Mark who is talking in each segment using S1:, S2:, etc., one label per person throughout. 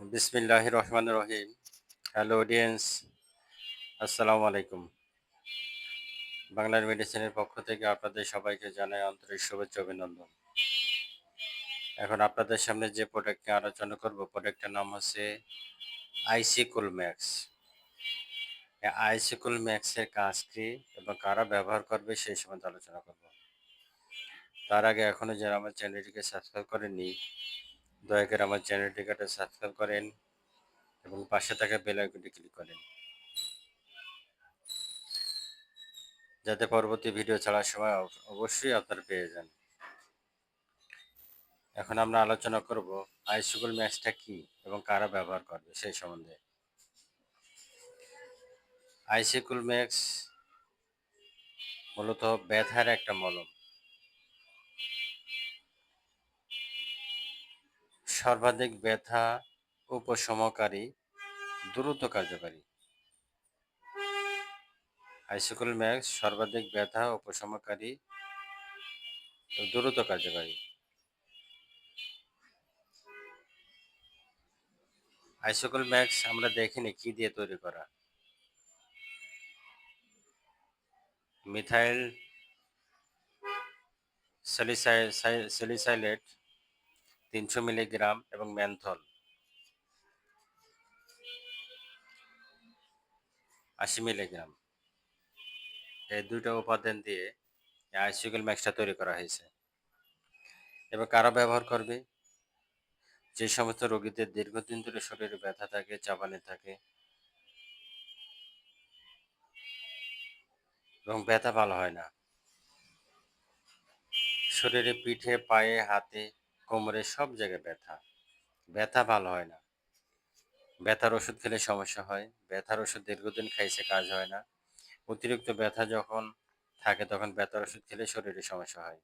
S1: বিসমিল্লাহ রহমান রহিম। Hello audience আসসালামু আলাইকুম। বাংলার মেডিসিনের পক্ষ থেকে আপনাদের সবাইকে জানাই আন্তরিক শুভেচ্ছা অভিনন্দন। এখন আপনাদের সামনে যে প্রোডাক্ট নিয়ে আলোচনা করব প্রোডাক্টের নাম হচ্ছে আইসিকুল ম্যাক্স আইসিকুল ম্যাক্সের কাজ এবং কারা ব্যবহার করবে সেই সম্বন্ধে আলোচনা করব। তার আগে এখনও যারা আমার চ্যানেলটিকে সাবস্ক্রাইব করেননি দয়া করে আমার চ্যানেলটিকে সাবস্ক্রাইব করেন এবং পাশে থাকা বেল আইকনটি ক্লিক করেন। যাতে পরবর্তী ভিডিও ছাড়ার সময় অবশ্যই আপনারা পেয়ে যান। এখন আমরা আলোচনা করব আইসুগুল ম্যাক্সটা কি এবং কারা ব্যবহার করবে সেই সম্বন্ধে। আইসিকুল ম্যাক্স মূলত ব্যথার একটা মলম। সর্বাধিক ব্যথা উপশমকারী দ্রুত কার্যকারী। আইসিকুল ম্যাক্স সর্বাধিক ব্যথা উপশমকারী দ্রুত কার্যকারী। আইসিকুল ম্যাক্স আমরা দেখিনি কি দিয়ে তৈরি করা। মিথাইল সেলিসাইলেট তিনশো মিলিগ্রাম এবং ম্যানথল আশি মিলিগ্রাম। এই দুইটা উপাদান দিয়ে আইসিকেল ম্যাক্সটা তৈরি করা হয়েছে। এবার কারা ব্যবহার করবে? যে সমস্ত রোগীদের দীর্ঘদিন ধরে শরীরে ব্যথা থাকে চাবানি থাকে, এবং ব্যথা ভালো হয় না। শরীরে পিঠে, পায়ে, হাতে কোমরে সব জায়গায় ব্যথা। ব্যথা ভালো হয় না। ব্যথার ওষুধ খেলে সমস্যা হয়। ব্যথার ওষুধ দীর্ঘদিন খাইছে কাজ হয় না। অতিরিক্ত ব্যথা যখন থাকে তখন ব্যথার ওষুধ খেলে শরীরে সমস্যা হয়।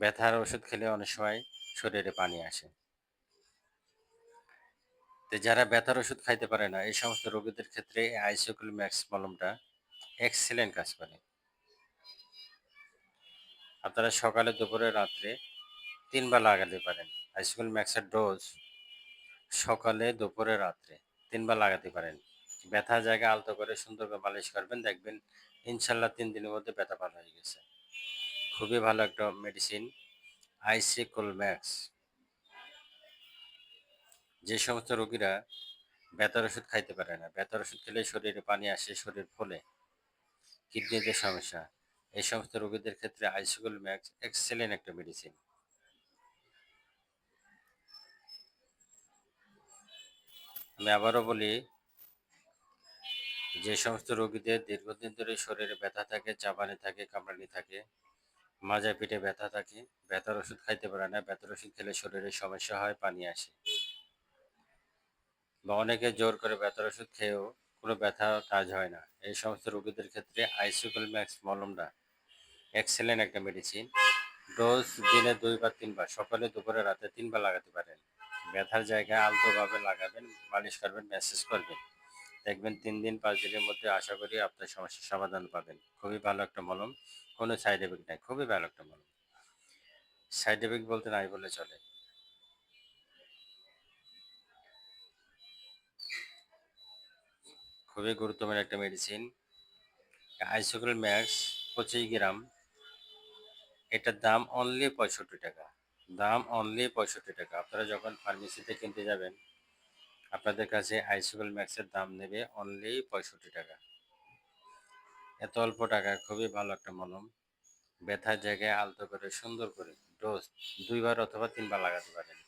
S1: ব্যথার ওষুধ খেলে অনেক সময় শরীরে পানি আসে। তো যারা ব্যথার ওষুধ খাইতে পারে না, এই সমস্ত রোগীদের ক্ষেত্রে আইসিকুল ম্যাক্স মলমটা এক্সিলেন্ট কাজ করে। আপনারা সকালে, দুপুরে, রাত্রে তিনবার লাগাতে পারেন। আইসিকুল ম্যাক্সের ডোজ সকালে, দুপুরে, রাত্রে তিনবার লাগাতে পারেন। ব্যথা জায়গা আলতো করে সুন্দর করে মালিশ করবেন, দেখবেন ইনশাল্লাহ তিন দিনের মধ্যে ব্যথা ভালো হয়ে গেছে। খুবই ভালো একটা মেডিসিন আইসিকুল ম্যাক্স যে সমস্ত রোগীরা ব্যথার ওষুধ খাইতে পারে না, ব্যথার ওষুধ খেলে শরীরে পানি আসে, শরীর ফলে, কিডনিতে সমস্যা, এই সমস্ত রোগীদের ক্ষেত্রে আইসিকুল ম্যাক্স এক্সেলেন্ট একটা মেডিসিন আমি আবারও বলি, যে সমস্ত রোগীদের দীর্ঘদিন ধরে শরীরে ব্যথা থাকে চাবানি থাকে, কামড়ানি থাকে মাজা পিঠে ব্যথা থাকে, ব্যথার ওষুধ খাইতে পারে না, ব্যথার ওষুধ খেলে শরীরে সমস্যা হয়, পানি আসে। বা অনেকে জোর করে ব্যথার ওষুধ খেয়েও কোনো ব্যথা কাজ হয় না। এই সমস্ত রোগীদের ক্ষেত্রে আইসিকুল ম্যাক্স মলমটা এক্সেলেন্ট একটা মেডিসিন ডোজ দিনে দুই বা তিনবার, সকালে, দুপুরে, রাতে তিনবার লাগাতে পারেন। ব্যথার জায়গায় আলতোভাবে লাগাবেন, মালিশ করবেন ম্যাসেজ করবেন। দেখবেন তিন দিন, পাঁচ দিনের মধ্যে আশা করি আপনার সমস্যার সমাধান পাবেন। খুবই ভালো একটা মলম, কোনো সাইড এফেক্ট নাই, খুবই ভালো একটা মলম। সাইড এফেক্ট বলতে নাই বলে চলে। খুবই গুরুত্বপূর্ণ একটা মেডিসিন আইসোকুল ম্যাক্স পঁচিশ গ্রাম, এটার দাম অনলি পঁয়ষট্টি টাকা। দাম অনলি পঁয়ষট্টি টাকা। আপনারা যখন ফার্মেসিতে কিনতে যাবেন, আপনাদের কাছে আইসিকল ম্যাক্সের দাম নেবে অনলি পঁয়ষট্টি টাকা। এত অল্প টাকা, খুবই ভালো একটা মলম। ব্যথার জায়গায় আলতো করে, সুন্দর করে ডোজ দুইবার অথবা তিনবার লাগাতে পারেন।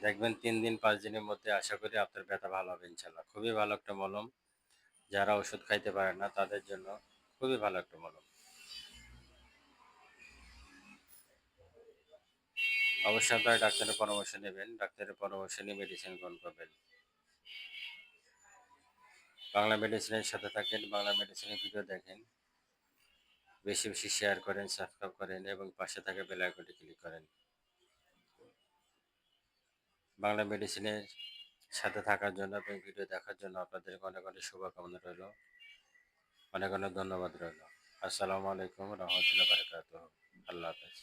S1: দেখবেন তিন দিন, পাঁচ দিনের মধ্যে আশা করি আপনার ব্যথা ভালো হবে ইনশাল্লাহ খুবই ভালো একটা মলম। যারা ওষুধ খাইতে পারে না, তাদের জন্য খুবই ভালো একটা মলম। অবশ্যই আপনারা ডাক্তারের পরামর্শ নেবেন, ডাক্তারের পরামর্শ নিয়ে মেডিসিন গ্রহণ করবেন। বাংলা মেডিসিনের সাথে থাকেন, বাংলা মেডিসিনের ভিডিও দেখেন। বেশি বেশি শেয়ার করেন সাবস্ক্রাইব করেন এবং পাশে থাকা বেল আইকনটি ক্লিক করেন। বাংলা মেডিসিনের সাথে থাকার জন্য এবং ভিডিও দেখার জন্য আপনাদের অনেক অনেক শুভকামনা রইল। অনেক অনেক ধন্যবাদ রইল। আসসালামু আলাইকুম, রহমতুল্লাহ বারকাত আল্লাহ হাফেজ।